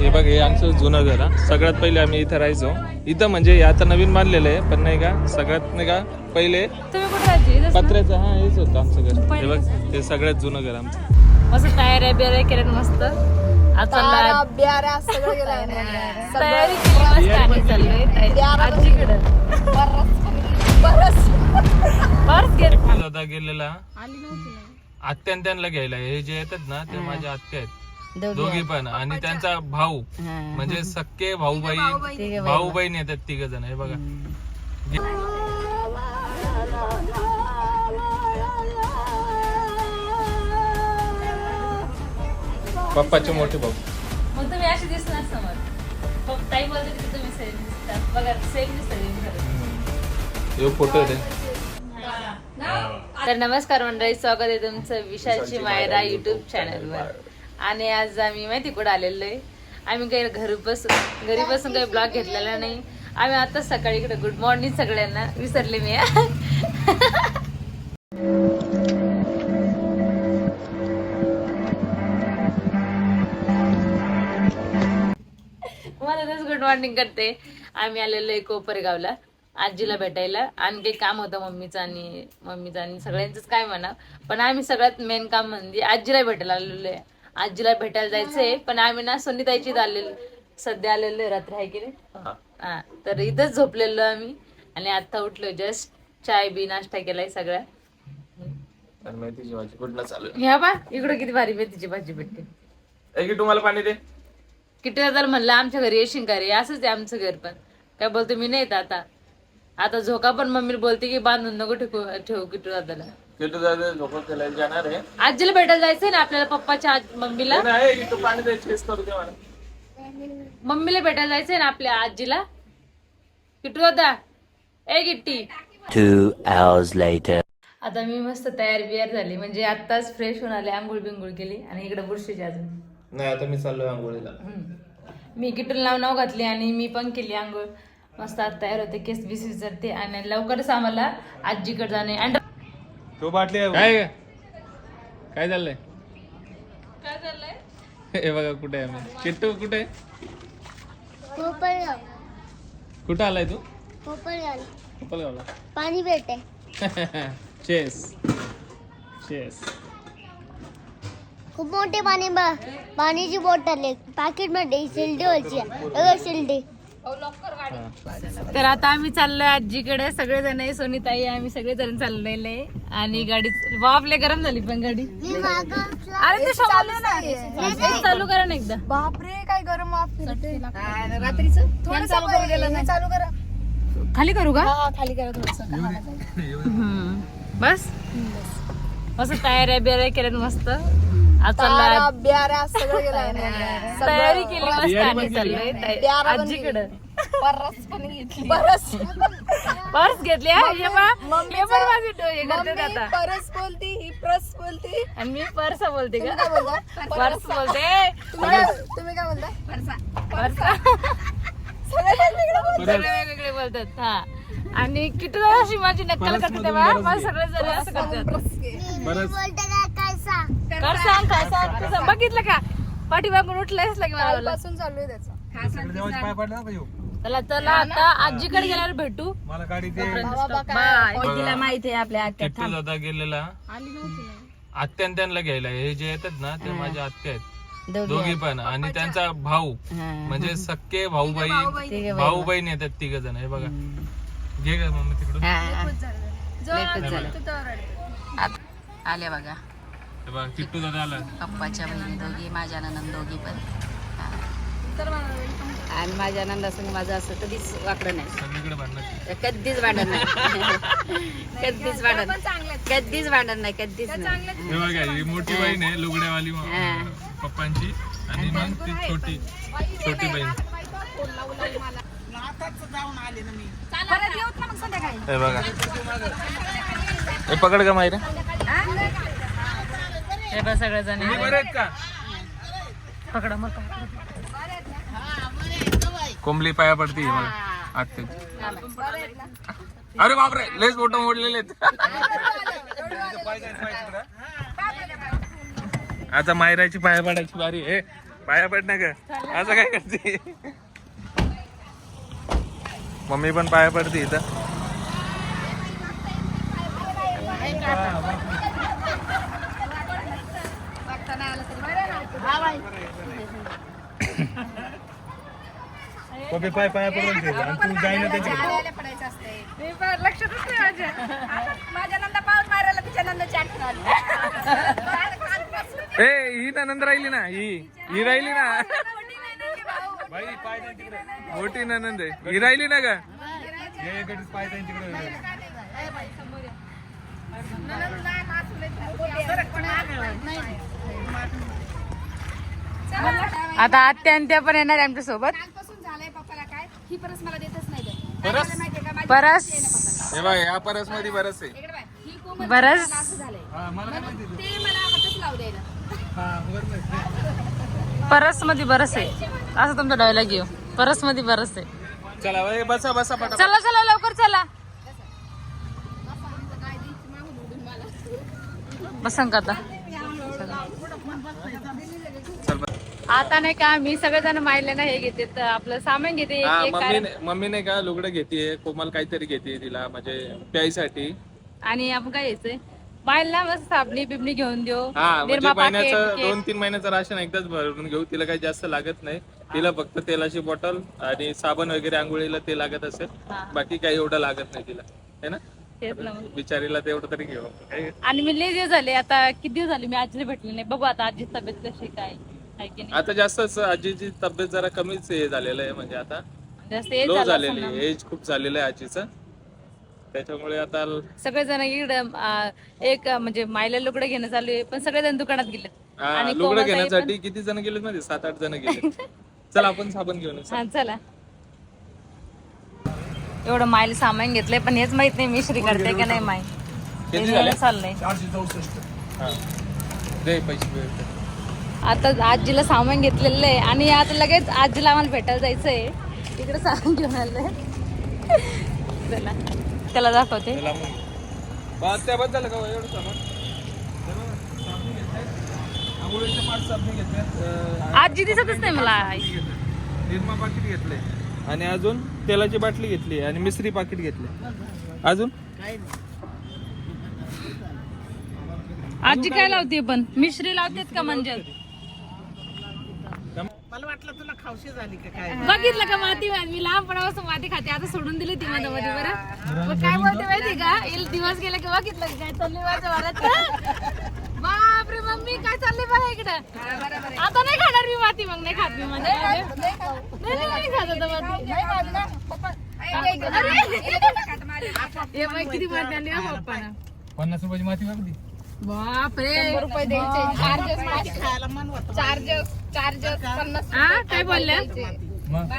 हे बघ हे आमचं जुनं घर हा. सगळ्यात पहिले आम्ही इथं राहायचो. इथं म्हणजे हे आता नवीन बांधलेलं आहे पण नाही का सगळ्यात नाही का पहिले तुम्ही कुठे राहायचे? इथंच ना? पत्र्याचं हा हेच होतं आमचं घर. हे बघ ते सगळ्यात जुनं घर आमचं. तयाऱ्या केल्यात मस्त. दादा गेलेला. आत्यान त्यांना घ्यायला हे जे येतात ना ते माझ्या आत्या आहेत. दोघी पण. आणि त्यांचा भाऊ. म्हणजे सक्के भाऊ बहीण भाऊ. बहीण येतात तिघ जण हे बघा. पप्पाचे मोठे भाऊ. मग तुम्ही अशी दिसणार समोर. फक्त ताई बोलते की तुम्ही सेम दिसतात बघा सेम दिसतात फोटो आहे तर नमस्कार मंडळी स्वागत आहे तुमचं विशालची मायरा युट्यूब चॅनलवर आणि आज आम्ही माहिती कुठं आलेलो आहे? आम्ही काही घरी बसून घरी बसून काही ब्लॉग घेतलेला नाही. आम्ही आता सकाळी इकडे गुड मॉर्निंग सगळ्यांना विसरले मी मला गुड मॉर्निंग करते. आम्ही आलेलो आहे कोपरगावला आजीला भेटायला. आणि काही काम होतं मम्मीचं आणि मम्मीचं आणि सगळ्यांचंच काय म्हणा. पण आम्ही सगळ्यात मेन काम म्हणजे आजीला भेटायला आलेलो आहे. आजीला भेटायला जायचंय. पण आम्ही ना सोनीताईची आलेलो. सध्या आलेलो रात्री आहे की नाही? हा. तर इथंच झोपलेलो आम्ही. आणि आता उठलो जस्ट चाय बी नाश्ता केलाय सगळ्या आणि मेथीची भाजी कुठनं चालू ह्या बा इकडं किती भारी मेथीची भाजी भेटते. तुम्हाला पाणी दे. किती दादा म्हणलं आमच्या घरी येशील का रे? असंच आहे आमचं घर पण. काय बोलतो मी नाही येत आता. आता झोका पण मम्मी बोलते की बांधून नको ठेवू ठेवू किटू दादाला. दादा झोपत केला जाणार आहे. आजीला भेटायला जायचंय ना आपल्याला पप्पाच्या आज मम्मीला? नाही पाणी दे चेस करू दे मला. मम्मीला भेटायला जायचंय ना आपल्या आजीला? किटू दादा ए किट्टी. Two hours later. आता मी मस्त तयार बियार झाली. म्हणजे आत्ताच फ्रेश होऊन आले आंघोळ बिंघोळ केली आणि इकडे बुरशीची अजून. नाही आता मी चाललोय आंघोळीला. हम्म. मी किटून नाव नाव घातली आणि मी पण केली आंघोळ. मस्त आता तयार होते केस बिस विचारते आणि लवकरच आम्हाला आजीकडे जाणे. आणि तो बाटली काय? काय चाललंय? काय चाललंय? हे बघा कुठे आहे? आम्ही किट्टू कुठे? पोपळगाव कुठं आलाय तू? पोपळगाव कोपलगावला पाणी भेटे चेस चेस खूप मोठे पाणी बा पाण्याची बॉटल आहे. पाकिटमध्ये शिल्डी व्हायची शिल्डी. तर आता आम्ही चाललोय आजीकडे. सगळेजण आहे सोनीताई आम्ही सगळेजण चाललेले. आहे. आणि गाडी बापले गरम झाली पण गाडी. अरे ते चालू ना. एक चालू करा ना एकदा. बापरे काय गरम वाफ रात्रीच? थोडं चालू करू चालू करा. खाली करू का? खाली करा थोडस. बस. मस्त तयाऱ्या बियाऱ्या केल्यात मस्त. आज चालला ब्यारा सगळं गेलं तयारी केली मस्त आणि चाललोय तया- आजीकडे. परस पण घेतली परस. पर्स घेतली हा? हे पहा, हे पण माझी आता. परस बोलती ही प्रस बोलती. आणि मी पर्स बोलते का? काय बोलता? पर्स बोलते. तुम्ही काय तुम्ही काय बोलता? पर्स. सगळे वेगवेगळं बोलतात. सगळे वेगवेगळे बोलतात हा. आणि किती अशी माझी नक्कल करते तेव्हा मला सगळे जण असं करतात. बरंच कर सांग काय सांग. तू सांग. बघितलं का? पाठीमागून उठलंयस लगे मला चालू आहे त्याचं. चला चला आता आजीकडे गेल्यावर भेटू. मला गाडी दे. बाय. तिला माहिती आहे आपल्या आत्या. दादा गेलेला. आत्यान त्यांना घ्यायला. हे जे येतात ना ते माझ्या आत्या आहेत. दोघी पण. आणि त्यांचा भाऊ. म्हणजे सक्के भाऊ बहीण भाऊ. बहीण येतात तिघ जण. हे बघा. घे का मम्मी तिकडून. आले हे बघा. किट्टू दादा आला. पप्पाच्या बहिणी दोघी माझ्या ननंद दोघी पण. हा. आणि माझ्या नंदासंग माझं असं कधीच वाकडं नाही. सगळीकडे भांडण. कधीच भांडण नाही. कधीच भांडण कधीच भांडण नाही कधीच नाही. हे बघा ही मोठी बहीण आहे लुगड्यावाली म- हा. पप्पांची. आणि मग ती छोटी छोटी बहीण. हे बघा. हे पकड का माहिती हे? बघ सगळेजण. बरे आहेत का? पकडा मग कोंबली पाया पडती मला. अरे बापरे लेस मोठं मोडलेले आता मायराची पाया पडायची बारी आहे. पाया पड ना ग. असं काय करते? मम्मी पण पाया पडते इथं. कॉपी पाय पाया पडून ठेव आणि तू जाई ना त्याच्याकडे. लक्षातच नाही माझ्या? माझ्या नंदा पाऊस मारायला तिच्या नंदाची आठवण आली. ए ही नंद राहिली ना ही. ही राहिली ना. बाई पाय त्यांच्याकडे मोठी ननंद आहे. ही राहिली ना ग. ये गडीच पाय आता आत्या आणि त्या पण येणार आमच्यासोबत कालपासून झालंय पप्पाला काय ही परस मला देतच नाही. परस? काय माहितीये का? माझी परस? हे बघ या परसमध्ये बरस आहे. इकडे. ही कोमल बरस मला असं झालंय. हा मला काय माहिती ते? मला हातच लावू द्यायला. हा परसमध्ये बरस आहे. असं तुमचा डायलॉग घेऊ परसमध्ये बरस आहे. चला वय बसा बसा पटा चला चला लवकर चला. बसन का आता. चल बस. आता नाही का मी सगळेजण मायले ना हे घेते तर आपलं सामान घेते एक- हा एक मम्मी कारण- मम्मीने का लुगडं घेते कोमल काहीतरी घेते तिला म्हणजे प्यायसाठी. आणि आपण काय घ्यायचंय? बायला मस्त साबणी बिबणी घेऊन देऊ. हा म्हणजे महिन्याचं दोन तीन महिन्याचं राशन एकदाच भरून घेऊ तिला काही जास्त लागत नाही. तिला फक्त तेलाची बॉटल आणि साबण वगैरे आंघोळीला ते लागत असेल हा. बाकी काही एवढं लागत नाही तिला है ना? तेच ना मग. बिचारीला तेवढं तरी घेऊ. काय? आणि मी लय दिवस झाले आता किती दिवस झाले मी आजीला भेटले नाही बघू आता आजी तब्येत कशी काय आहे की नाही? आता जास्तच आजीची तब्येत जरा कमीच हे झालेलं आहे म्हणजे आता जास्त एज लो झालं झालेली ना. एज खूप झालेलं आहे आजीचं. त्याच्यामुळे आता सगळेजण इकडे एक अं, म्हणजे मायला लुगडं घेणं चालू आहे पण सगळेजण दुकानात गेले आणि लुगडं कोमलताई घेण्यासाठी किती जण गेलेत माहिती? सात आठ जण गेले चला आपण साबण घेऊन येऊ. हा चला. एवढं मायला सामान घेतलंय पण हेच माहीत नाही मिश्री करते का नाही माय. किती झाले? घ्यायला चाललंय. चारशे चौसष्ट. हा. दे पैसे. आता आजीला सामान घेतलेलं आहे. आणि आता लगेच आजीला आम्हाला भेटायला जायचंय. तिकडे सामान घेऊन आलंय. चला. त्याला दाखवते. आजी दिसतच नाही मला. निरमा पाकिट घेतलंय. आणि अजून तेलाची बाटली घेतली आणि मिश्री पाकिट घेतले. अजून? आजी काय लावते पण? मिश्री लावतेत का म्हणजे मला वाटलं तुला खावशी झाली का काय? बघितलं का माती? मी लहानपणापासून माती खाते. आता सोडून दिली ती मध्ये मध्ये बरं? मग काय बोलते माहिती का? येईल दिवस गेले की बघितलं का काय चाललंय माझ्या वरात बापरे मम्मी काय चाललंय बघा इकडं? आता नाही खाणार मी माती मग नाही खात मी मध्ये नाही नाही, नाही खात आता माती. हे बाई किती माती आणली हा पप्पानं? पन्नास रुपयाची माती बघ बापरे. रुपये द्यायचे. खायला मन होतं चार्जर चार्जर पन्नास हा काय बोलल्या मग?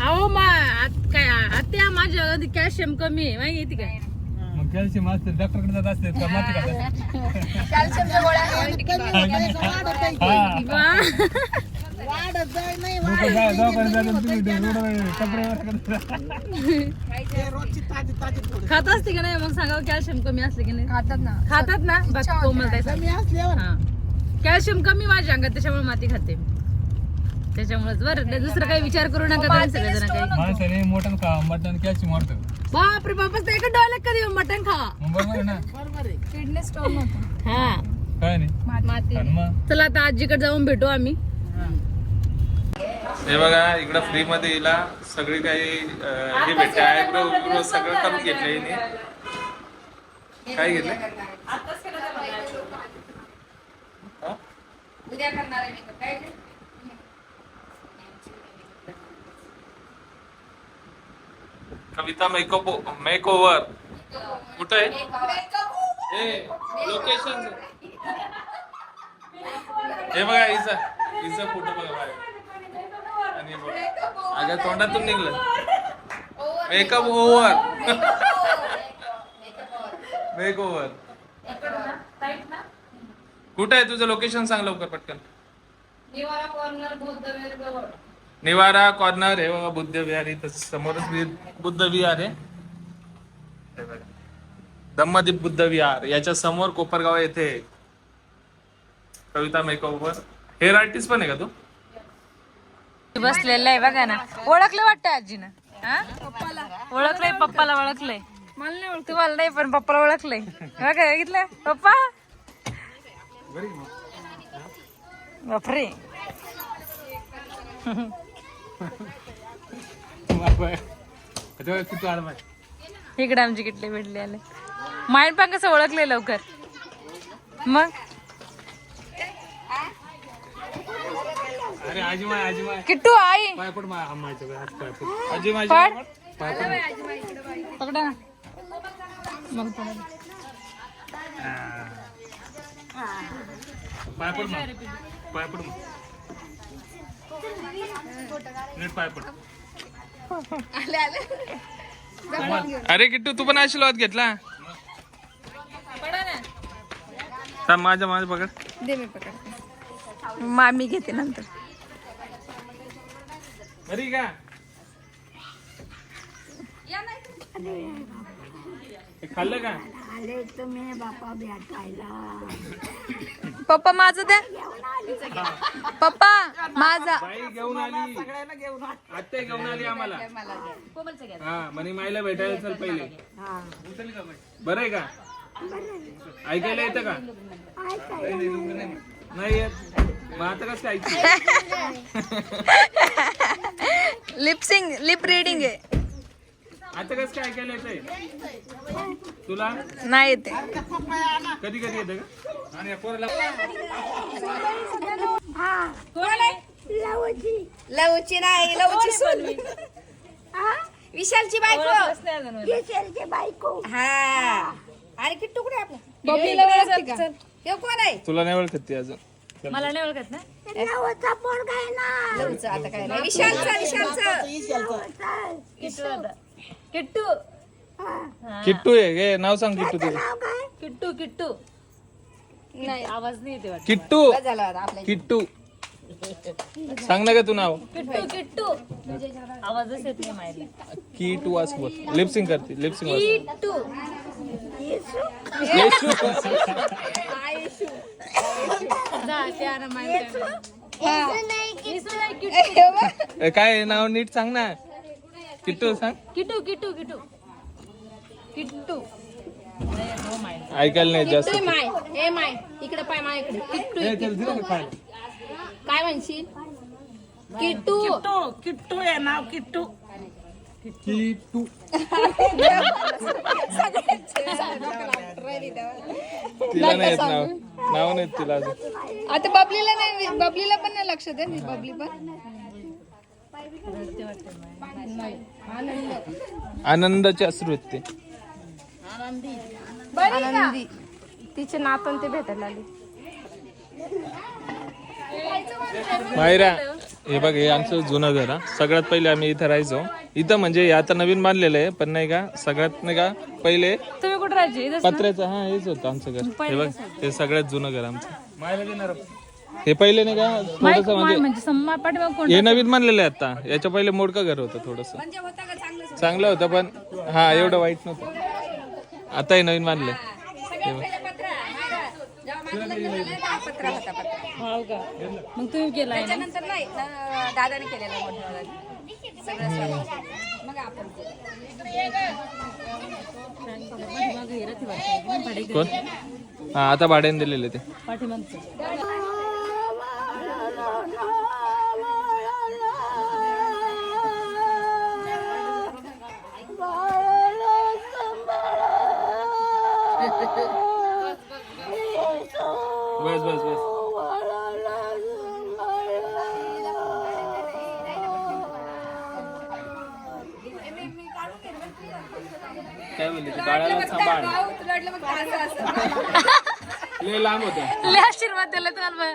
अहो मा आत- काय आत्या माझ्या कॅल्शियम कमी आहे माहिती काय? मग कॅल्शियम असते डॉक्टरकडे जात असते का माती खातात कॅल्शियमच्या गोळ्या हा वा. वाढत जाय नाही लोकं जा- दवाखान्यात जातात, तुम्ही ते रोडवर कपड्यावर करतात. ते रोजची ताजी ताजी थोडी खात असते की नाही? मग सांगा कॅल्शियम कमी असले की नाही? खातात ना. खातात ना? बघ कोमलताई सांग. कमी असल्यावर. हा. कॅल्शियम कमी माझ्या अंगात त्याच्यामुळे माती खाते. त्याच्यामुळेच बरं दुसरं काही विचार करू नका तुम्ही सगळेजण काही. माणसाने मटण खा मटण कॅल्शियम वाढतं. बापरे बापा ते एक डायलॉग कधी मटण खावा मग बरोबर आहे ना? किडनी स्टोन होतो. हा. काय नाही. माती. आणि मग? चला आता आजीकडे जाऊन भेटू आम्ही. हे बघा इकडं फ्री मध्ये हिला सगळी काही अं, हे भेटते. आयब्रो सगळं करून घेतलंय हिने. काय घेतलंय हा? उद्या करणार आहे मी काय कविता मेकअप मेकओव्हर कुठं आहे? लोकेशन हे बघा हिचा हिचा फोटो बघा बाहेर. आणि बघा. अगं तोंडातून निघलं. Makeup over. Make over. कुठं आहे तुझं लोकेशन सांग लवकर पटकन. निवारा कॉर्नर बुद्धवीर जवळ. निवारा कॉर्नर हे बघा बुद्ध विहार इथं समोरच वि- बुद्ध विहार आहे. हे बघा. बुद्ध विहार याच्या समोर कोपरगाव येथे कविता मेकओव्हर हेअर आर्टिस्ट पण आहे का तू? बसलेलं आहे बघा ना. ओळखलं वाटतं आजीनं. हा? ओळखलंय पप्पाला ओळखलंय. तुम्हाला नाही पण पप्पाला ओळखलंय. बघा बघितलं? पप्पा? बापरे. इकडे आमची किटले भेटले आले. माइंड पण कसं ओळखले लवकर. मग? अरे आजी माय आजी माय. किट्टू आई. पकडा ना. मग पकडा. पाय पड मग. पाय पड मग नीट पाय पड. अरे किट्टू तू पण आशीर्वाद घेतला. माझ्या माझ्या पकड. दे मी पकड. मामी घेते नंतर. अरे का? खाल्लं का? पप्पा माझं द्या. पप्पा माझा. बाई घेऊन आली. आत्या घेऊन आली आम्हाला. हा म्हणे माईला भेटायला चल पहिले. बरं आहे का? ऐकायला येतं का? नाही येत. मग आता कसं ऐकू? लिपसिंग लिप रिडिंग आहे. आता कसं काय ऐकायला येतंय? तुला? नाही येते. कधी कधी येतं का? आणि या पोराला लवची नाही लवची सून. विशालची बायको. विशालची बायको हा. आणि किट्टू कुठे आपला? बबलीला ओळखते का? हे कोण आहे? तुला नाही ओळखत ती अजून. मला नाही ओळखत ना? लवचं आता काय नाही. विशालचा विशालचा. किट्टू. किट्टू आहे घे नाव सांग किट्टू तुझं. किट्टू किट्टू. नाही आवाज नाही येते वाटत. किट्टू. झालं आता आपल्या किट्टू. सांग ना का तू नाव. किट्टू किट्टू. आवाजच येत नाही माहिती किटू असं बोल लिपसिंग करते लिपसिंग किट्टू. जा, आहे. इसू नाही, किट्टू. काय आहे नाव नीट सांग ना. किट्टू सांग. किट्टू किट्टू किट्टू. किट्टू. ऐकायला नाही जास्त. माय. Hey my. इकडे पाय माय इकडे किट्टू. दिलं का? काय म्हणशील? किट्टू. किट्टू किट्टू आहे नाव किट्टू. किट्टू. तिला नाही येत नाव. नाव नाही येत तिला अजून. आता बबलीला नाही बबलीला पण नाही लक्षात आहे बबली पण. आनंदाचे अश्रू आहेत ते आनंदी तिचे नातन ते भेटायला आले. मायरा हे बघ हे आमचं जुनं घर हा. सगळ्यात पहिले आम्ही इथं राहायचो. इथं म्हणजे हे आता नवीन बांधलेलं आहे पण नाही का सगळ्यात नाही का पहिले तुम्ही कुठे राहायचे? पत्र्याचं हा हेच होतं आमचं घर. हे बघ हे सगळ्यात जुनं घर आमचं. हे पहिले नाही का? थोडस म्हणजे म्हणजे सम्मा पाठीमाग कोण हे नवीन बांधलेलं आहे आता. याच्या पहिले मोडकं घर होतं थोडस. चांगलं होतं पण हा एवढं वाईट नव्हतं. आता हे नवीन हे. हो का? मग तुम्ही न- दादाने केलेला. कोण? हा आता भाड्याने दिलेले ते. पाठीमागचं. बस बस बस. काय बोलली ती? बाळाला सांभाळ. लय लांब होतं. लय आशीर्वाद दिला तुम्हाला.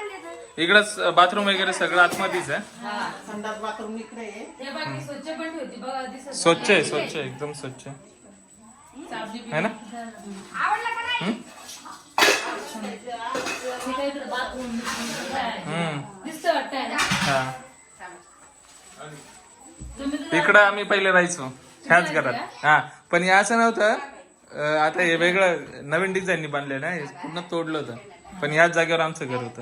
इकडंच बाथरूम वगैरे सगळं आतमध्येच आहे. हे बाकी स्वच्छ आहे स्वच्छ आहे एकदम स्वच्छ आहे. है ना? हा. इकडं आम्ही पहिले राहायचो. ह्याच घरात. हा. पण हे असं नव्हतं. आता हे वेगळं नवीन डिझाईननी बांधलं ना हे पूर्ण तोडलं होतं. पण ह्याच जागेवर आमचं घर होतं.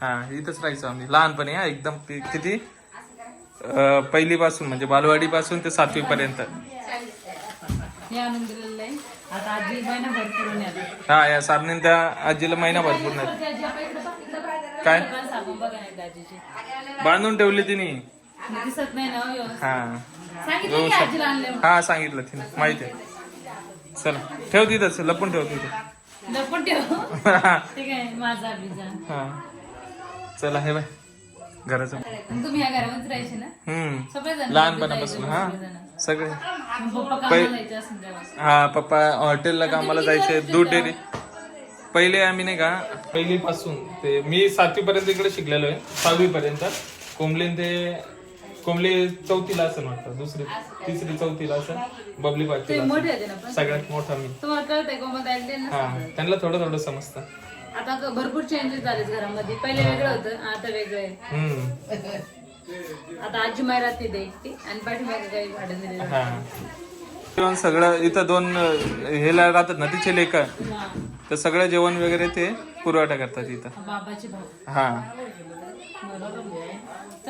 हा इथंच राहायचो आम्ही. लहानपणी हा एकदम कि- किती? पहिली पासून म्हणजे बालवाडी पासून ते सातवी पर्यंत हे आणून दिलेलं आहे. आता आजी महिनाभर करून येणार हा या सारणी त्या आजीला महिना भरपूर नाही. काय? पण साबण बघा नाही आजीची. बांधून ठेवली तिने. दिसत नाही ना हो व्यवस्थित. हा. सांगितलं की आजीला आणले हा सांगितलं तिने. माहिती आहे. चला ठेव तिथंच लपून ठेव तिथं. लपून ठेव. ठीक आहे माझा बिजा चला हे बाय. घराचं. तुम्ही या घरामध्ये राहायचे ना? हम्म. सगळेजण लहानपणापासून हा. सगळे. पै- जायचे तेव्हा. हा पप्पा हॉटेलला कामाला जायचे दूध डेअरी. पहिले आम्ही नाही का पहिली पासून ते मी सातवी पर्यंत इकडे शिकलेलो आहे सहावी पर्यंत कोंबलीन ते कोंबली चौथीला असं वाटतं दुसरी तिसरी चौथीला असं बबली ते पाचवीला मोठे असेल. होते ना पण? सगळ्यात मोठा मी. तुम्हाला कळतंय कोमत ऐकले ना हा त्यांना थोडं थोडं समजतं. आता क- भरपूर चेंजेस झालेत घरामध्ये. पहिले वेगळं होतं आता वेगळं आहे. हम्म. आता आजी मायरा ती एकटी आणि पाठीमागे काही भाडं दिलेलं हा. जेवण सगळं इथं दोन अं, हे ला- राहतात ना तिचे लेख हा. तर सगळं जेवण वगैरे ते पुरवठा करतात इथं. बाबाचे भाऊ. हा.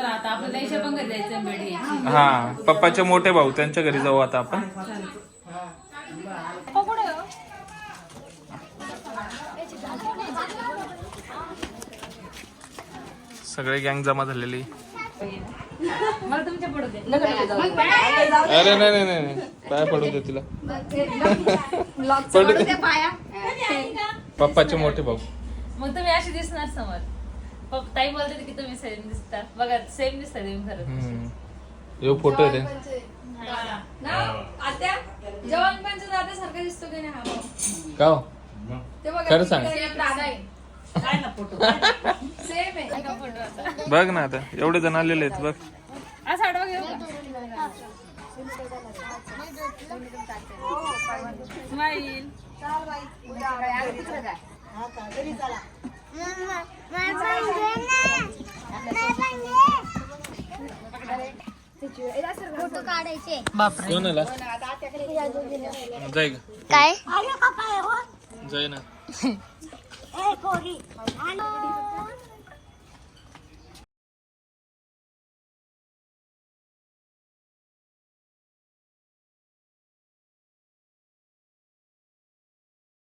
आता पण घरी जायचं हा पप्पाचे मोठे भाऊ त्यांच्या घरी जाऊ आता आपण. सगळे गँग जमा झालेली. मला तुमच्यापुढे दे. अरे नाही नाही नाही नाही. पाय पडू दे तिला. पडू दे. पप्पाचे मोठे भाऊ. मग तुम्ही अशी दिसणार समोर. ताई बोलते की तुम्ही सेम दिसता. बघा सेम दिसता तुम्ही खरं. यो फोटो आहे रे जवान पंच दादा सारखा दिसतो की नाही हा भाऊ? का हो? ते बघा खरं सांग. सेम दादा आहे. सेम आहे. बघ ना आता. एवढे जण आलेले आहेत बघ. असं आडवा घेऊ का? स्माईल कोणाला जाय काय? जाय ना.